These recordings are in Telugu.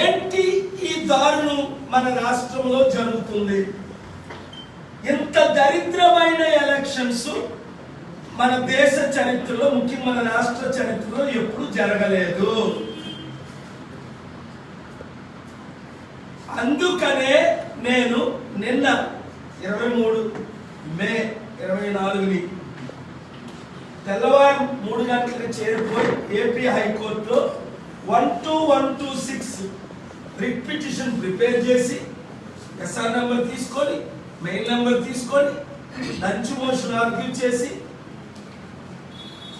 ఏంటి ఈ దారుణం మన రాష్ట్రంలో జరుగుతుంది? ఇంత దరిద్రమైన ఎలక్షన్స్ మన దేశ చరిత్రలో ముఖ్యంగా మన రాష్ట్ర చరిత్రలో ఎప్పుడు జరగలేదు. అందుకనే నేను నిన్న ఇరవై మూడు మే ఇరవై నాలుగుని తెల్లవారు మూడు గంటలకు చేరిపోయి ఏపీ హైకోర్టులో one two one two six repetition prepare చేసి ఎస్ఆర్ నెంబర్ తీసుకొని మెయిల్ నెంబర్ తీసుకొని లంచ్ మోషన్ ఆర్గ్యూ చేసి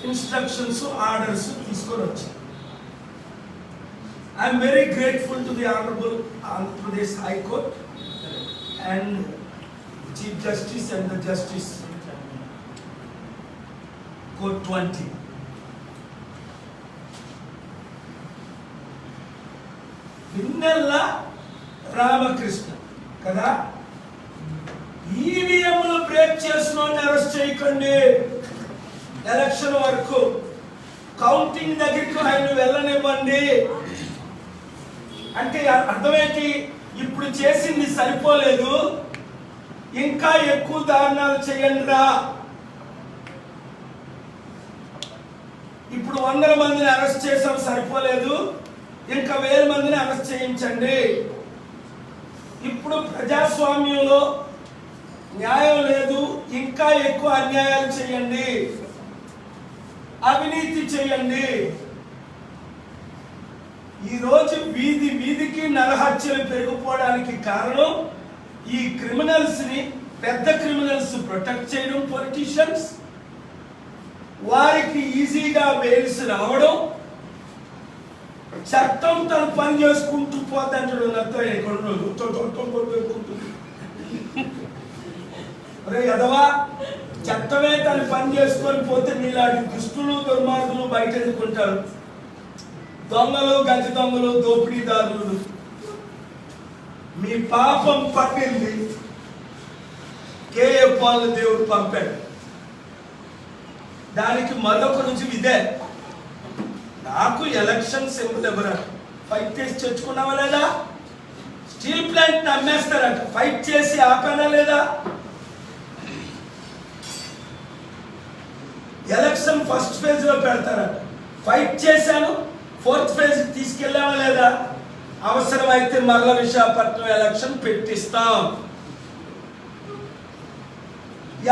ఇన్స్ట్రక్షన్స్ ఆర్డర్స్ తీసుకొని వచ్చాను I'm very grateful to the honourable Andhra Pradesh high court and chief justice and the justice court twenty పిన్నెల్ల Ramakrishna. కదా? ఈవీఎంలు బ్రేక్ చేసిన అరెస్ట్ చేయకండి. ఎలక్షన్ వరకు కౌంటింగ్ దగ్గరికి ఆయన వెళ్ళనివ్వండి. అంటే అర్థమేంటి? ఇప్పుడు చేసింది సరిపోలేదు. ఇంకా ఎక్కువ దారుణాలు చేయండి రా ఇప్పుడు వందల మందిని అరెస్ట్ చేసాం సరిపోలేదు. ఇంకా వేల మందిని అరెస్ట్ చేయించండి. ఇప్పుడు ప్రజాస్వామ్యంలో న్యాయం లేదు ఇంకా ఎక్కువ అన్యాయాలు చేయండి. అవినీతి చేయండి. ఈరోజు వీధి వీధికి నరహత్యలు పెరిగిపోవడానికి కారణం ఈ క్రిమినల్స్ని పెద్ద క్రిమినల్స్ ప్రొటెక్ట్ చేయడం పొలిటీషియన్స్. వారికి ఈజీగా బెయిల్స్ రావడం చట్టం తను పని చేసుకుంటూ పోతాడు నాతో ఇక్కడ ఉన్నాడు. తో, అరే తో, యదవా చట్టమే తను పని చేసుకొని పోతే నీలాంటి దుష్టులు దుర్మార్గులు బయట ఎదుర్కొంటారు దొంగలు గజ దొంగలు దోపిడీదారులు మీ పాపం పట్టింది కేఏ పాలు దేవుడు పంపాడు దానికి మరొక నుంచి ఇదే నాకు ఎలక్షన్ సింపుల్ ఎవరు ఫైట్ చేసి తెచ్చుకున్నావా లేదా? స్టీల్ ప్లాంట్ అమ్మేస్తారంట ఫైట్ చేసి ఆపానా లేదా? ఎలక్షన్ ఫస్ట్ ఫేజ్లో పెడతారంట. ఫైట్ చేశాను ఫోర్త్ ఫేజ్ తీసుకెళ్ళావా లేదా? అవసరమైతే మరల విశాఖపట్నం ఎలక్షన్ పెట్టిస్తాం.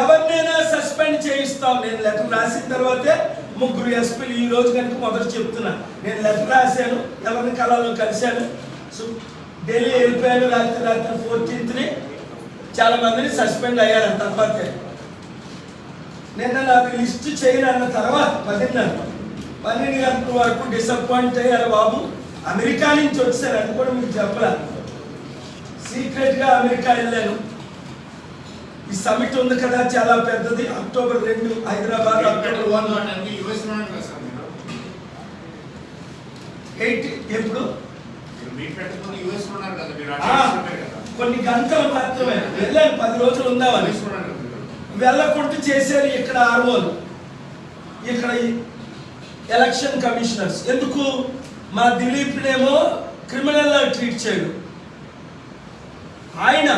ఎవరినైనా సస్పెండ్ చేయిస్తాం. నేను లెటర్ రాసిన తర్వాతే ముగ్గురు ఎస్పీలు ఈ రోజు కనుక మొదటి చెప్తున్నా. నేను లెటర్ రాశాను ఎవరిని కళలో కలిశాను. సో ఢిల్లీ వెళ్ళిపోయాను రాత్రి రాత్రి ఫోర్టీన్త్ని చాలా మందిని సస్పెండ్ అయ్యారు తర్వాత. నిన్న నాకు లిస్ట్ చేయను అన్న తర్వాత పదిన్నర పన్నెండు గంటల వరకు డిసప్పాయింట్ అయ్యారు బాబు. అమెరికా నుంచి వచ్చారు అది కూడా మీకు చెప్పలే. సీక్రెట్గా అమెరికా వెళ్ళాను. ఈ సమిట్ ఉంది కదా చాలా పెద్దది. అక్టోబర్ రెండు హైదరాబాద్ అక్టోబర్ వన్ ఎయిట్ ఎప్పుడు? కొన్ని గంటలు మాత్రమే. వెళ్ళాను పది రోజులు ఉందామని వెళ్ళకుండా చేశారు ఇక్కడ ఆర్ఓలు. ఇక్కడ ఎలక్షన్ కమిషనర్స్. ఎందుకు? మా దిలీప్నేమో క్రిమినల్ ట్రీట్ చేయడు. ఆయన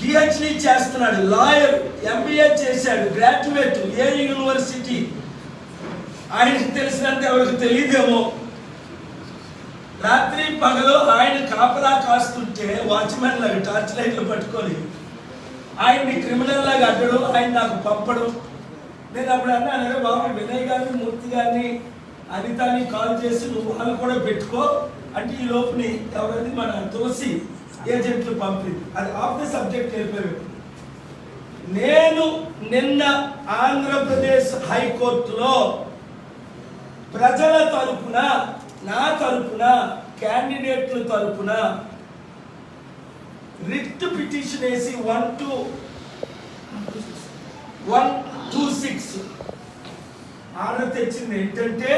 పిహెచ్డి చేస్తున్నాడు లాయర్ ఎంబీఏ చేశాడు గ్రాడ్యుయేట్ ఏ యూనివర్సిటీ ఆయనకి తెలిసినంత ఎవరికి తెలియదేమో? రాత్రి పగలు ఆయన కాపలా కాస్తుంటే వాచ్మెన్ లాగా టార్చ్ లైట్లు పట్టుకొని ఆయన్ని క్రిమినల్ లాగా అడ్డడం ఆయన నాకు పంపడం. నేను అప్పుడు అన్నాను బాబు వినయ్ గారిని మూర్తి గారిని అనితాని కాల్ చేసి నువ్వు వాళ్ళు కూడా పెట్టుకో. అంటే ఈ లోపుని ఎవరైనా మన తోసి ఏజెంట్లు పంపింది అది ఆఫ్ ది సబ్జెక్ట్ వెళ్ళిపోయారు నేను నిన్న ఆంధ్రప్రదేశ్ హైకోర్టులో ప్రజల తరపున నా తరపున క్యాండిడేట్ల తరపున రిట్ పిటిషన్ వేసి one two one two six. Order తెచ్చింది ఏంటంటే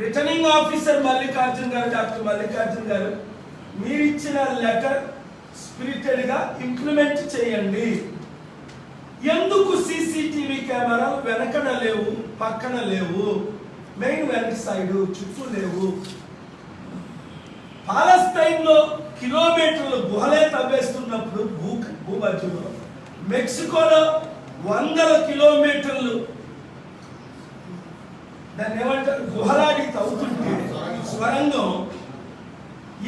రిటర్నింగ్ ఆఫీసర్ మల్లికార్జున్ గారు డాక్టర్ మల్లికార్జున్ గారు మీరు ఇచ్చిన లెటర్ స్పిరిటెడ్గా ఇంప్లిమెంట్ చేయండి. ఎందుకు సీసీటీవీ కెమెరాలు వెనకన లేవు పక్కన లేవు? మెయిన్ వెనక సైడ్ చుట్టూ లేవు. పాలస్తైన్లో కిలోమీటర్లు గుహలే తవ్వేస్తున్నప్పుడు భూ భూమధ్యంలో మెక్సికోలో వందల కిలోమీటర్లు దాన్ని ఏమంటారు? గుహలాడి తవ్వుతుంటే స్వరంగం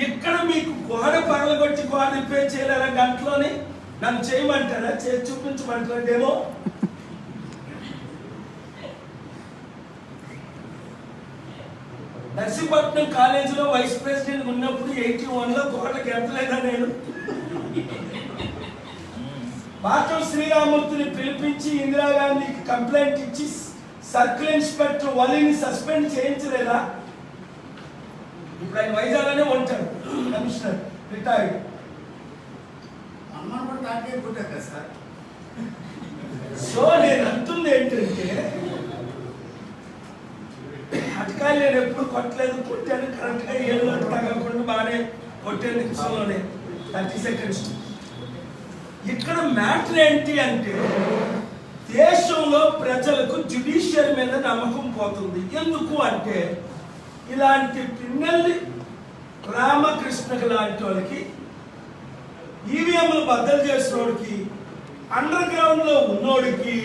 ఇక్కడ మీకు గోడ పగలగొట్టి గోడ రిపేర్ చేయలేరా గంటలోని? నన్ను చేయమంటారా? చేసి చూపించమంటారేమో? నర్సీపట్నం కాలేజీలో వైస్ ప్రెసిడెంట్ ఉన్నప్పుడు ఎయిటీ వన్లో గోడకి ఎంతలేదా నేను? పాఠం శ్రీరామూర్తిని పిలిపించి ఇందిరాగాంధీకి కంప్లైంట్ ఇచ్చి సర్కిల్ ఇన్స్పెక్టర్ వలిని సస్పెండ్ చేయించలేదా? ఇప్పుడు ఆయన వైజాగ్లోనే ఉంటాడు. Commissioner retired. అమ్మను కూడా తాకే పుట్టారు కదా సార్? సో నేను అంటుంది ఏంటంటే అటకాయలు నేను ఎప్పుడు కొట్టలేదు కొట్టాను కరెక్ట్గా ఏళ్ళు తగలకుండా బాగానే కొట్టాను నిమిషంలోనే థర్టీ సెకండ్స్. ఇక్కడ మ్యాటర్ ఏంటి అంటే దేశంలో ప్రజలకు జ్యుడిషియల్ మీద నమ్మకం పోతుంది. ఎందుకు అంటే ఇలాంటి పిన్నెల్లి రామకృష్ణకి లాంటి వాళ్ళకి ఈవీఎంలు బద్దలు చేసినోడికి అండర్ గ్రౌండ్లో ఉన్నోడికి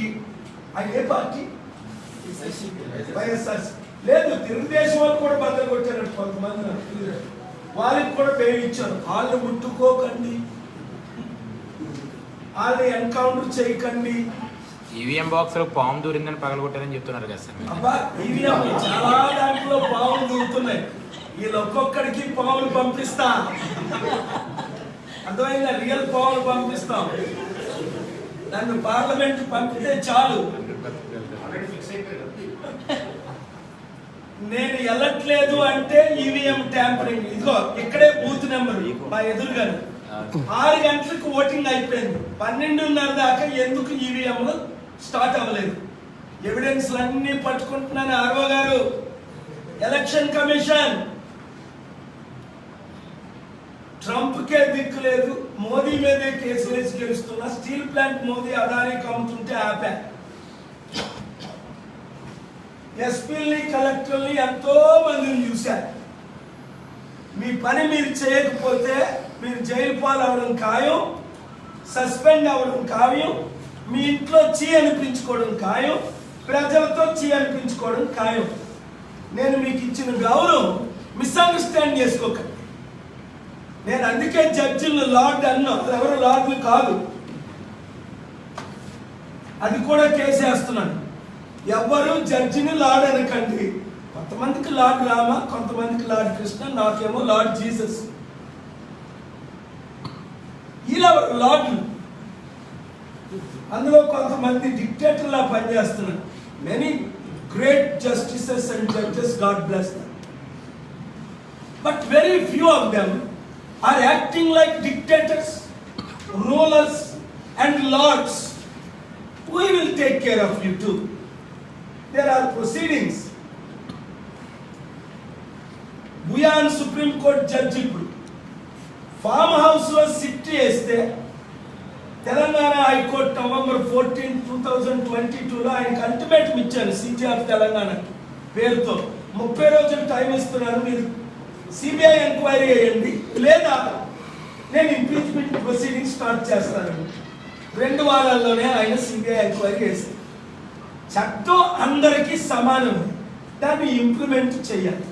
అది ఏ పార్టీ? వైఎస్ఆర్ లేదు తెలుగుదేశం వాళ్ళు కూడా బద్దలు కొట్టారు కొంతమంది. వాళ్ళకి కూడా బెయిల్ ఇచ్చారు. వాళ్ళు ముట్టుకోకండి. వాళ్ళు ఎన్కౌంటర్ చేయకండి. ఈవీఎం బాక్స్లో పాము దూరిందని పగలగొట్టారని చెప్తున్నారు కదా సార్. ఈవీఎం చాలా దాంట్లో పాములు దూరుతున్నాయి. వీళ్ళు ఒక్కొక్కడికి పాములు పంపిస్తా. అర్థమైందా? రియల్ పాములు పంపిస్తాం. నన్ను పార్లమెంట్ పంపితే చాలు. నేను వెళ్ళట్లేదు అంటే ఈవీఎం ట్యాంపరింగ్ ఇదిగో ఇక్కడే బూత్ నెంబర్ మా ఎదురుగాను. ఆరు గంటలకు ఓటింగ్ అయిపోయింది. పన్నెండున్నర దాకా ఎందుకు ఈవీఎంలు స్టార్ట్ అవ్వలేదు. ఎవిడెన్స్ అన్నీ పట్టుకుంటున్నాను ఆర్వో గారు. ఎలక్షన్ కమిషన్ ట్రంప్కే దిక్కు లేదు మోదీ మీదే కేసు వేసి గెలుస్తున్నా స్టీల్ ప్లాంట్ మోదీ అదానికి అమ్ముతుంటే ఆపా. ఎస్పీల్ని కలెక్టర్ని ఎంతో మందిని చూశారు మీ పని మీరు చేయకపోతే మీరు జైలు పాలవడం ఖాయం సస్పెండ్ అవ్వడం ఖాయం మీ ఇంట్లో చీ అనిపించుకోవడం ఖాయం ప్రజలతో చీ అనిపించుకోవడం ఖాయం. నేను మీకు ఇచ్చిన గౌరవం మిస్అండర్స్టాండ్ చేసుకోకండి. నేను అందుకే జడ్జిలు లార్డ్ అన్నా ఎవరు లార్డ్లు కాదు. అది కూడా కేసేస్తున్నాను ఎవ్వరు జడ్జిని లార్డ్ అనకండి. కొంతమందికి లార్డ్ రామ కొంతమందికి లార్డ్ కృష్ణ నాకేమో లార్డ్ జీసస్. ఇలా లార్డ్లు. అందులో కొంతమంది డిక్టేటర్లా పనిచేస్తున్నారు. Many great justices and judges god bless but very few of them are acting like dictators rulers and lords we will take care of you too there are proceedings Bhuyan supreme court judge ఇప్పుడు ఫామ్ హౌస్లో సిట్ చేస్తే Telangana high court November fourteen two thousand twenty టూలో ఆయనకు అల్టిమేటం ఇచ్చాను సిటీ ఆఫ్ తెలంగాణ పేరుతో ముప్పై రోజులు టైం ఇస్తున్నాను మీరు సిబిఐ ఎంక్వైరీ చేయండి. లేదా నేను ఇంపీచ్మెంట్ ప్రొసీడింగ్ స్టార్ట్ చేస్తాను. రెండు వారాల్లోనే ఆయన సిబిఐ ఎంక్వైరీ చేశారు చట్టం అందరికీ సమానం దాన్ని ఇంప్లిమెంట్ చేయాలి.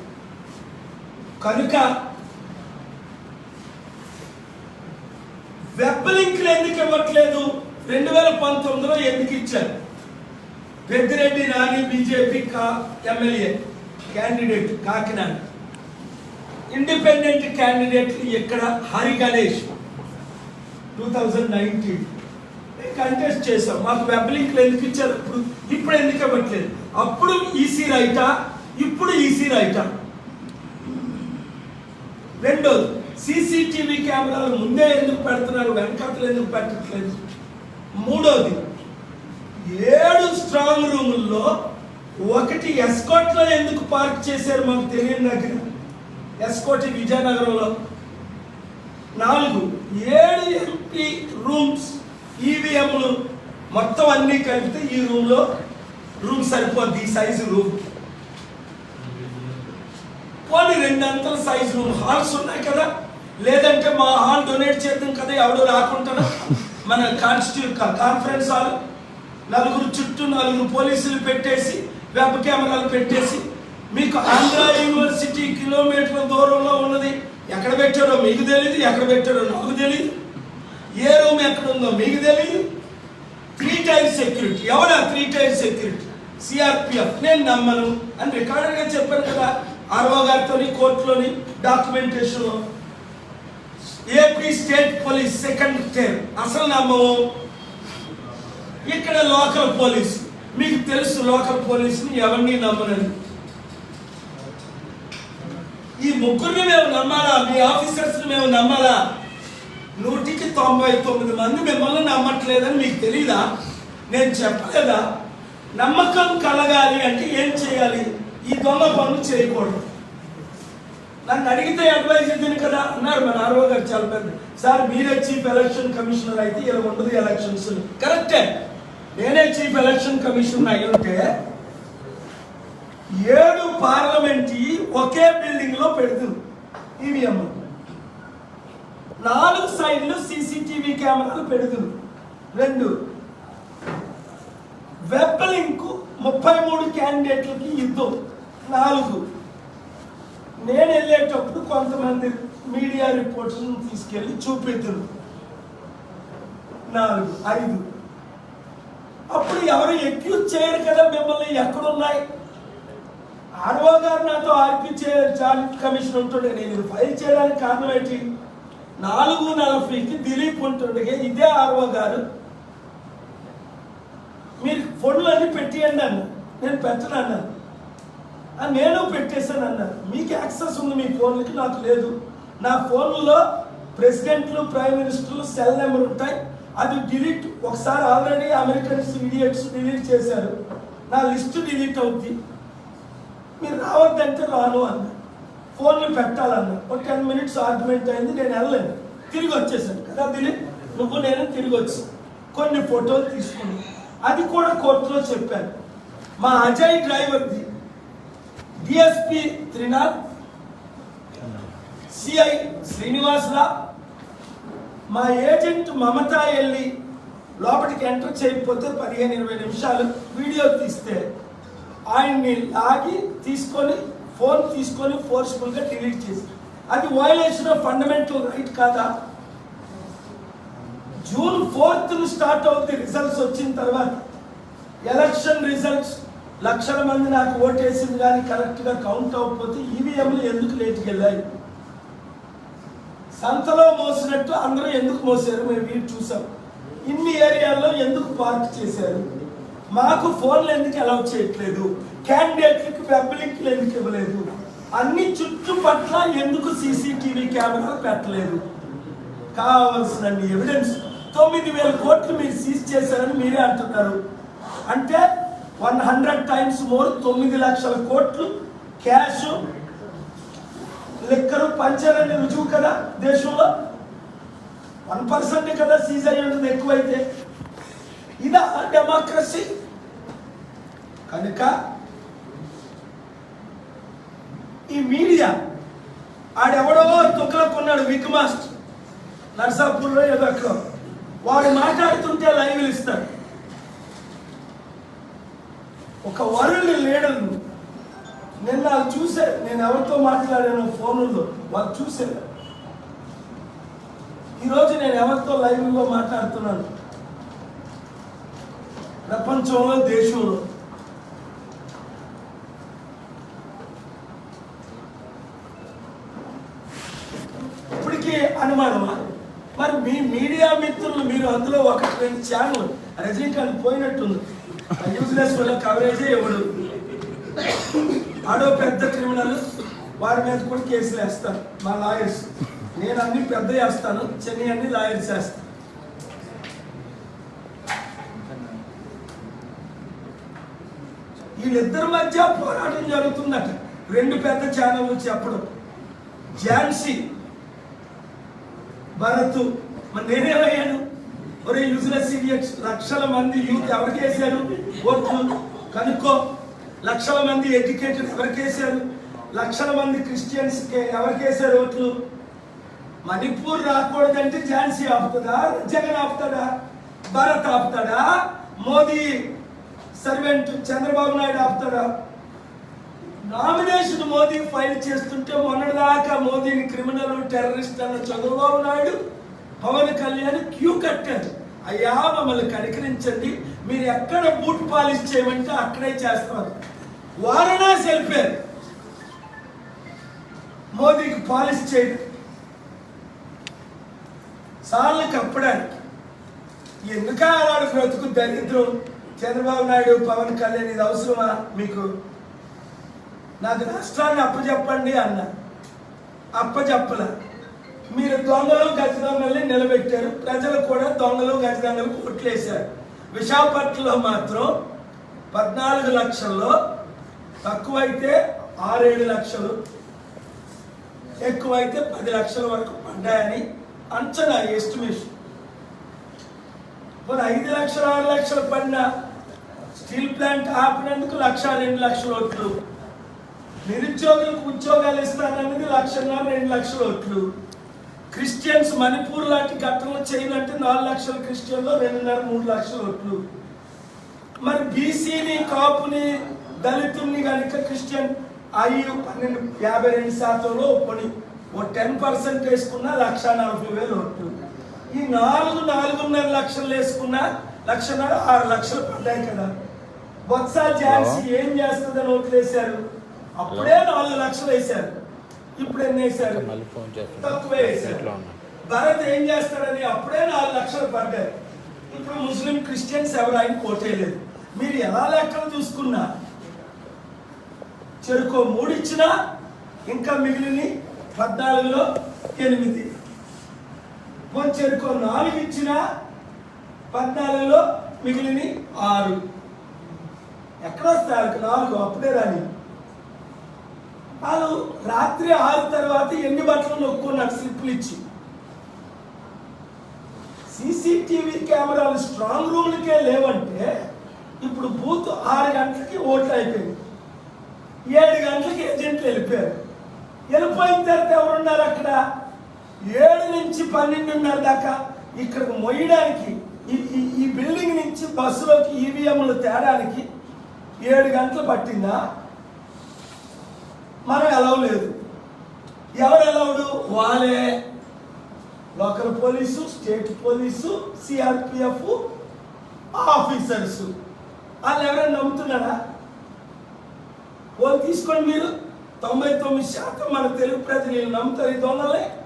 కనుక వెబ్ లింక్లు ఎందుకు ఇవ్వట్లేదు? రెండు వేల పంతొమ్మిదిలో ఎందుకు ఇచ్చారు? పెద్దిరెడ్డి నాని బీజేపీ కా MLA candidate Kakinada. Independent candidate ఇక్కడ Hari Ganesh. Two thousand nineteen. Contest చేసాం మాకు వెబ్ లింక్లు ఎందుకు ఇచ్చారు? ఇప్పుడు ఇప్పుడు ఎందుకు ఇవ్వట్లేదు? అప్పుడు ఈసీ రైటా? ఇప్పుడు ఈసీ రైటా? రెండోది సీసీటీవీ కెమెరాలు ముందే ఎందుకు పెడుతున్నారు? వెనకతలు ఎందుకు పెట్టట్లేదు? మూడోది ఏడు స్ట్రాంగ్ రూముల్లో ఒకటి ఎస్కోట్లో ఎందుకు పార్క్ చేశారు మాకు తెలియని దగ్గర? ఎస్కోటి విజయనగరంలో. నాలుగు ఏడు ఎంపీ రూమ్స్ ఈవీఎంలు మొత్తం అన్నీ కలిపితే ఈ రూమ్లో రూమ్ సరిపోద్ది ఈ సైజు రూమ్ పోనీ రెండు అంతల సైజు రూమ్ హాల్స్ ఉన్నాయి కదా? లేదంటే మా హాల్ డొనేట్ చేద్దాం కదా ఎవడో రాకుంటారు మన కాన్స్టిట్యూట్ కాన్ఫరెన్స్ హాల్. నలుగురు చుట్టూ నలుగురు పోలీసులు పెట్టేసి వెబ్ కెమెరాలు పెట్టేసి మీకు ఆంధ్ర యూనివర్సిటీ కిలోమీటర్ల దూరంలో ఉన్నది. ఎక్కడ పెట్టారో మీకు తెలియదు ఎక్కడ పెట్టారో నాకు తెలియదు ఏ రూమ్ ఎక్కడ ఉందో మీకు తెలియదు త్రీ టైమ్స్ సెక్యూరిటీ. ఎవడా త్రీ టైమ్స్ సెక్యూరిటీ? సిఆర్పిఎఫ్ నేను నమ్మను. అని రికార్డర్గా చెప్పాను కదా ఆర్వో గారితో కోర్టులోని డాక్యుమెంటేషన్లో AP state police second time అసలు నమ్మము ఇక్కడ లోకల్ పోలీస్. మీకు తెలుసు లోకల్ పోలీసుని ఎవరిని నమ్మనని? ఈ ముగ్గురిని మేము నమ్మాలా? మీ ఆఫీసర్స్ని మేము నమ్మాలా? నూటికి తొంభై తొమ్మిది మంది మిమ్మల్ని నమ్మట్లేదని మీకు తెలీదా? నేను చెప్పలేదా? నమ్మకం కలగాలి అంటే ఏం చేయాలి? ఈ దొంగ పనులు చేయకూడదు. నన్ను అడిగితే అడ్వైజ్ ఇద్దిని కదా అన్నారు మన ఆర్ఓ గారు చాలా పెద్ద. సార్ మీరే చీఫ్ ఎలక్షన్ కమిషనర్ అయితే ఇలా ఉండదు ఎలక్షన్స్ కరెక్టే నేనే చీఫ్ ఎలక్షన్ కమిషనర్ అయి ఉంటే ఏడు పార్లమెంట్ ఒకే బిల్డింగ్లో పెడుతుంది ఈవీఎం నాలుగు సైడ్లు సీసీటీవీ కెమెరాలు పెడుతుంది రెండు వెబ్ లింక్ ముప్పై మూడు క్యాండిడేట్లకి ఇద్దరు నాలుగు నేను వెళ్ళేటప్పుడు కొంతమంది మీడియా రిపోర్ట్స్ని తీసుకెళ్ళి చూపిద్దురు నాలుగు ఐదు. అప్పుడు ఎవరు ఎక్యూజ్ చేయరు కదా మిమ్మల్ని ఎక్కడున్నాయి? ఆర్ఓ గారు నాతో ఆర్పీ జాయింట్ కమిషన్ ఉంటుండే. నేను ఇది ఫైల్ చేయడానికి కారణం ఏంటి? నాలుగు నలభైకి దిలీప్ ఉంటుండే. ఇదే ఆర్ఓ గారు. మీరు ఫోన్లన్నీ పెట్టి పెట్టేయండి అన్న. నేను పెట్టను అన్నాను నేను పెట్టేశాను అన్నారు మీకు యాక్సెస్ ఉంది మీ ఫోన్లకి నాకు లేదు. నా ఫోన్లో ప్రెసిడెంట్లు ప్రైమ్ మినిస్టర్లు సెల్ నెంబర్ ఉంటాయి. అది డిలీట్ ఒకసారి ఆల్రెడీ అమెరికన్స్ ఇడియట్స్ డిలీట్ చేశారు. నా లిస్ట్ డిలీట్ అవుద్ది. మీరు రావద్దంటే రాను అన్న ఫోన్లు పెట్టాలన్న ఒక టెన్ మినిట్స్ ఆర్గ్యుమెంట్ అయింది నేను వెళ్ళలేదు. తిరిగి వచ్చేసాను కదా దిలీప్ నువ్వు నేను తిరిగి వచ్చి. కొన్ని ఫోటోలు తీసుకుని అది కూడా కోర్టులో చెప్పాను మా అజయ్ డ్రైవర్ది డిఎస్పి త్రినాథ్ సిఐ శ్రీనివాసరావు మా ఏజెంట్ మమత వెళ్ళి లోపలికి ఎంటర్ చేయకపోతే పదిహేను ఇరవై నిమిషాలు వీడియో తీస్తే ఆయన్ని లాగి తీసుకొని ఫోన్ తీసుకొని ఫోర్స్ఫుల్గా డిలీట్ చేసి. అది వయలేషన్ ఆఫ్ ఫండమెంటల్ రైట్ కాదా? జూన్ ఫోర్త్ స్టార్ట్ అవుతుంది రిజల్ట్స్ వచ్చిన తర్వాత ఎలక్షన్ రిజల్ట్స్ లక్షల మంది నాకు ఓటేసింది కానీ కరెక్ట్గా కౌంట్ అవ్వకపోతే ఈవీఎంలు ఎందుకు లేట్కి వెళ్ళాయి సంతలో మోసినట్టు అందరూ ఎందుకు మోసారు? మేము వీటి చూసాం. ఇన్ని ఏరియాల్లో ఎందుకు పార్క్ చేశారు? మాకు ఫోన్లు ఎందుకు అలౌ చేయట్లేదు? క్యాండిడేట్లకు వెబ్ లింక్లు ఎందుకు ఇవ్వలేదు? అన్ని చుట్టుపట్ల ఎందుకు సీసీటీవీ కెమెరాలు పెట్టలేదు? కావాల్సిన ఎవిడెన్స్ తొమ్మిది వేల కోట్లు మీరు సీజ్ చేశారని మీరే అంటున్నారు. అంటే వన్ హండ్రెడ్ టైమ్స్ మోర్ తొమ్మిది లక్షల కోట్లు క్యాష్ లెక్కలు పంచాలని రుజువు కదా దేశంలో? వన్ పర్సెంట్ కదా సీజ్ అయ్యి ఉంటుంది ఎక్కువైతే. ఇదా డెమోక్రసీ కనుక ఈ మీడియా ఆడెవడో తొక్కలో కొన్నాడు విక్ మాస్టర్ నర్సాపూర్లో ఏదో అక్కడ వాడు మాట్లాడుతుంటే లైవ్లు ఇస్తాడు ఒక వరల్డ్ లేడు నిన్న వాళ్ళు చూసే నేను ఎవరితో మాట్లాడాను ఫోన్లో వాళ్ళు చూశారు ఈరోజు నేను ఎవరితో లైవ్లో మాట్లాడుతున్నాను? ప్రపంచంలో దేశంలో. ఇప్పటికీ అనుమానమా? మరి మీ మీడియా మిత్రులు మీరు అందులో ఒకటి రెండు ఛానల్ రజనీకాంత్ పోయినట్టుంది. యూజ్లెస్ వల్ల కవరేజే ఇవ్వడు. ఆడో పెద్ద క్రిమినల్ వారి మీద కూడా కేసులు వేస్తారు. మా లాయర్స్ నేను అన్ని పెద్ద వేస్తాను చెన్నై అన్ని లాయర్స్ చేస్తాను. వీళ్ళిద్దరి మధ్య పోరాటం జరుగుతుందట. రెండు పెద్ద ఛానళ్ళు చెప్పడం. ఝాన్సీ భరత్ మరి నేనేమయ్యాను? ఒరే యూజ్లెస్ ఇడియట్స్ లక్షల మంది యూత్ ఎవరికి వేశారు ఓట్లు కనుక్కో. లక్షల మంది ఎడ్యుకేటెడ్ ఎవరికి వేశారు లక్షల మంది క్రిస్టియన్స్కి ఎవరికి వేశారు ఓట్లు? మణిపూర్ రాకూడదంటే ఝాన్సీ ఆపుతుందా? జగన్ ఆపుతాడా? భారత్ ఆపుతాడా? మోదీ సర్వెంట్ చంద్రబాబు నాయుడు ఆపుతాడా? నామినేషన్ మోదీ ఫైల్ చేస్తుంటే మొన్నటిదాకా మోదీని క్రిమినల్ టెర్రరిస్ట్ అన్న చంద్రబాబు నాయుడు పవన్ కళ్యాణ్ క్యూ కట్టారు అయ్యా మమ్మల్ని కనికరించండి. మీరు ఎక్కడ బూట్ పాలిష్ చేయమంటే అక్కడే చేస్తారు వారణాసి వెళ్ళిపోయారు. మోదీకి పాలిష్ చేయడం. సార్లు కప్పడానికి. ఎందుక అలాడు బ్రతుకు దరిద్రం? చంద్రబాబు నాయుడు పవన్ కళ్యాణ్ ఇది అవసరమా మీకు? నాకు రాష్ట్రాన్ని అప్పచెప్పండి అన్న. అప్పచెప్పల మీరు దొంగలు గజదొంగల్ని నిలబెట్టారు. ప్రజలు కూడా దొంగలు గజదొంగలు కొట్లేశారు విశాఖపట్నంలో మాత్రం పద్నాలుగు లక్షల్లో తక్కువైతే ఆరేడు లక్షలు ఎక్కువైతే పది లక్షల వరకు పడ్డాయని అంచనా ఎస్టిమేషన్ మరి ఐదు లక్షలు ఆరు లక్షలు పడిన స్టీల్ ప్లాంట్ ఆపినందుకు లక్ష రెండు లక్షల ఓట్లు. నిరుద్యోగులకు ఉద్యోగాలు ఇస్తానన్నది లక్షన్నర రెండు లక్షల ఓట్లు. క్రిస్టియన్స్ మణిపూర్ లాంటి ఘటనలు చేయాలంటే నాలుగు లక్షల క్రిస్టియన్లో రెండున్నర మూడు లక్షల ఓట్లు. మరి బీసీని కాపుని దళితుల్ని కనుక క్రిస్టియన్ అయ్యి పన్నెండు యాభై రెండు శాతంలో కొని ఓ టెన్ పర్సెంట్ వేసుకున్నా లక్ష నలభై వేలు ఓట్లు. ఈ నాలుగు నాలుగున్నర లక్షలు వేసుకున్నా లక్షన్నర ఆరు లక్షలు పడ్డాయి కదా. బొత్స ఝాన్సీ ఏం చేస్తుందని ఓట్లు వేశారు? అప్పుడే నాలుగు లక్షలు వేశారు. ఇప్పుడు ఎన్ని వేశారు తక్కువ వేశారు. భరత్ ఏం చేస్తాడని అప్పుడే నాలుగు లక్షలు పడ్డారు. ఇప్పుడు ముస్లిం క్రిస్టియన్స్ ఎవరు ఆయన కోటేయలేదు మీరు ఎలా లెక్కలు చూసుకున్నా? చెరుకో మూడు ఇచ్చినా ఇంకా మిగిలిన పద్నాలుగులో ఎనిమిది. చెరుకో నాలుగు ఇచ్చినా పద్నాలుగులో మిగిలిన ఆరు. ఎక్కడ వస్తారు? నాలుగు అప్పుడే రాని. వాళ్ళు రాత్రి ఆరు తర్వాత ఎన్ని బట్టలు నొక్కున్నారు స్లిప్లు ఇచ్చి? సీసీటీవీ కెమెరాలు స్ట్రాంగ్ రూమ్లకే లేవంటే ఇప్పుడు బూత్ ఆరు గంటలకి ఓట్లు అయిపోయింది. ఏడు గంటలకి ఏజెంట్లు వెళ్ళిపోయారు. వెళ్ళిపోయిన తర్వాత ఎవరున్నారు అక్కడ? ఏడు నుంచి పన్నెండున్నర దాకా ఇక్కడికి మొయ్యడానికి ఈ- ఈ బిల్డింగ్ నుంచి బస్సులోకి ఈవీఎంలు తేడానికి ఏడు గంటలు పట్టిందా? మనం ఎలవలేదు ఎవరు ఎలవడు వాళ్ళే. Local police state police CRPF officers. వాళ్ళు ఎవరైనా నమ్ముతున్నారా? వాళ్ళు తీసుకోండి మీరు. తొంభై తొమ్మిది శాతం మన తెలుగు ప్రజలు నమ్ముతారు ఈ దొంగలే.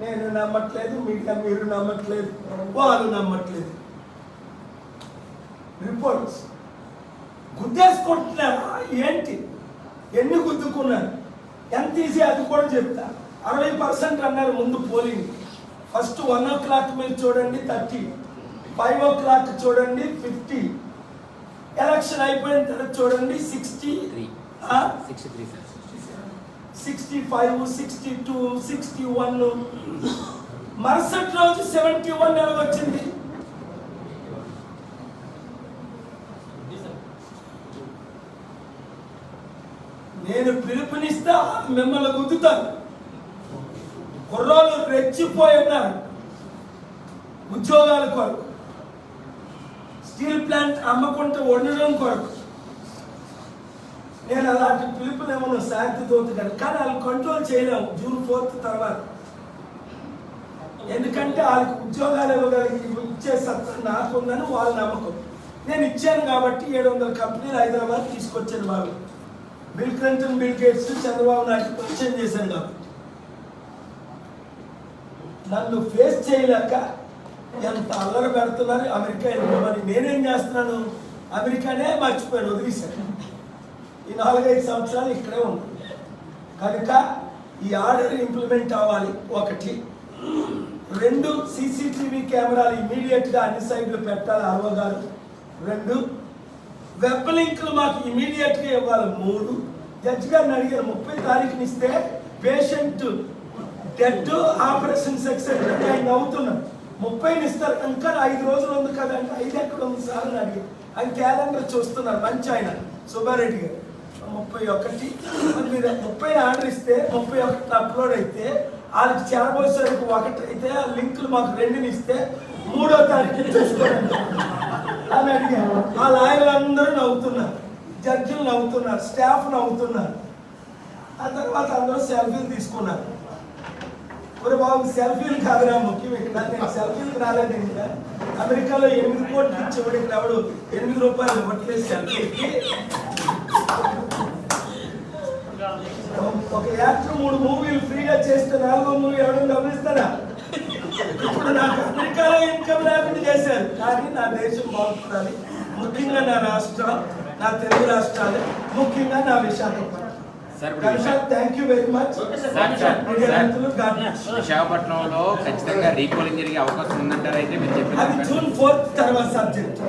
నేను నమ్మట్లేదు మీడియా మీరు నమ్మట్లేదు వాళ్ళు నమ్మట్లేదు. రిపోర్ట్స్. గుద్దేసుకుంటున్నారా ఏంటి? ఎన్ని గుద్దుకున్నారు? ఎంత ఈజీ అది కూడా చెప్తా. అరవై పర్సెంట్ అన్నారు ముందు polling. First one o'clock మీరు చూడండి థర్టీ. ఫైవ్ ఓ క్లాక్ చూడండి ఫిఫ్టీ. ఎలక్షన్ అయిపోయిన తర్వాత చూడండి sixty. Three. Sixty three sir. Sixty five sixty two sixty one మరుసటి రోజు సెవెంటీ వన్ ఎలా వచ్చింది నేను పిలుపునిస్తా మిమ్మల్ని గుద్దుతాను. కుర్రాలు రెచ్చిపోయి ఉన్నారు. ఉద్యోగాల కొరకు స్టీల్ ప్లాంట్ అమ్మకుంటే వండడం కొరకు. నేను అలాంటి పిలుపునేమో శాంతి దోతుగాను కానీ వాళ్ళు కంట్రోల్ చేయలేము. జూన్ ఫోర్త్ తర్వాత. ఎందుకంటే వాళ్ళకి ఉద్యోగాలు ఇవ్వగలిగి ఇచ్చే సత్తా నాకుందని వాళ్ళ నమ్మకం. నేను ఇచ్చాను కాబట్టి ఏడు వందల కంపెనీలు హైదరాబాద్ తీసుకొచ్చాను వాళ్ళు. Bill Clinton Bill Gates Chandrababu Naidu పరిచయం చేశాను నాకు. నన్ను ఫేస్ చేయలేక ఎంత అల్లరి పెడుతున్నారు అమెరికా వెళ్ళిపోమని నేనేం చేస్తున్నాను? అమెరికానే మర్చిపోయాను వదిలేశాను. ఈ నాలుగైదు సంవత్సరాలు ఇక్కడే ఉంది కనుక ఈ ఆర్డర్ ఇంప్లిమెంట్ అవ్వాలి ఒకటి. రెండు సీసీటీవీ కెమెరాలు ఇమీడియట్గా అన్ని సైడ్లు పెట్టాలి అరవ గారు రెండు వెబ్ లింకులు మాకు ఇమీడియట్గా ఇవ్వాలి. మూడు. జడ్జి గారిని అడిగారు ముప్పై తారీఖుని ఇస్తే పేషెంట్ డెడ్ ఆపరేషన్ సక్సెస్ ఆయన అవుతున్నాం ముప్పైని ఇస్తారు. ఇంకా ఐదు రోజులు ఉంది కదంటే ఐదు ఎక్కడ ఉంది సార్ అని అడిగారు. ఆయన క్యాలెండర్ చూస్తున్నారు. మంచి ఆయన. సుబ్బారెడ్డి గారు. ముప్పై ఒకటి. మీరు ముప్పై ఆర్డర్ ఇస్తే ముప్పై ఒకటి అప్లోడ్ అయితే వాళ్ళకి చేరబోసేందుకు ఒకటి అయితే ఆ లింకులు మాకు రెండుని ఇస్తే మూడో తారీఖు చూసుకోండి. అని అడిగాను. ఆ లాయర్లందరూ నవ్వుతున్నారు. జడ్జిలు నవ్వుతున్నారు. స్టాఫ్ నవ్వుతున్నారు. ఆ తర్వాత అందరూ సెల్ఫీలు తీసుకున్నారు. మరి బాబు సెల్ఫీలు కాదురా ముఖ్యం ఇక్కడ. నేను సెల్ఫీలకు రాలేదు ఇంకా అమెరికాలో ఎనిమిది కోట్లు ఇచ్చేవాడు ఇక్కడ ఎవడు? ఎనిమిది రూపాయలు ఇవ్వట్లేదు సెల్ఫీకి. ఒక యాక్టర్ మూడు మూవీలు ఫ్రీగా చేస్తే నాలుగో మూవీ ఎవడో గమనిస్తారా ఇప్పుడు నాకు అమెరికాలో ఇన్కమ్ లేకుండా చేశారు? కానీ నా దేశం బాగుపడాలి. ముఖ్యంగా నా రాష్ట్రం నా తెలుగు రాష్ట్రాలు ముఖ్యంగా నా విశాఖపట్నం. విశాఖపట్నంలో ఖచ్చితంగా రీపోలింగ్ జరిగే అవకాశం ఉందంటారు అయితే మీరు జూన్ ఫోర్త్ తర్వాత సబ్జెక్ట్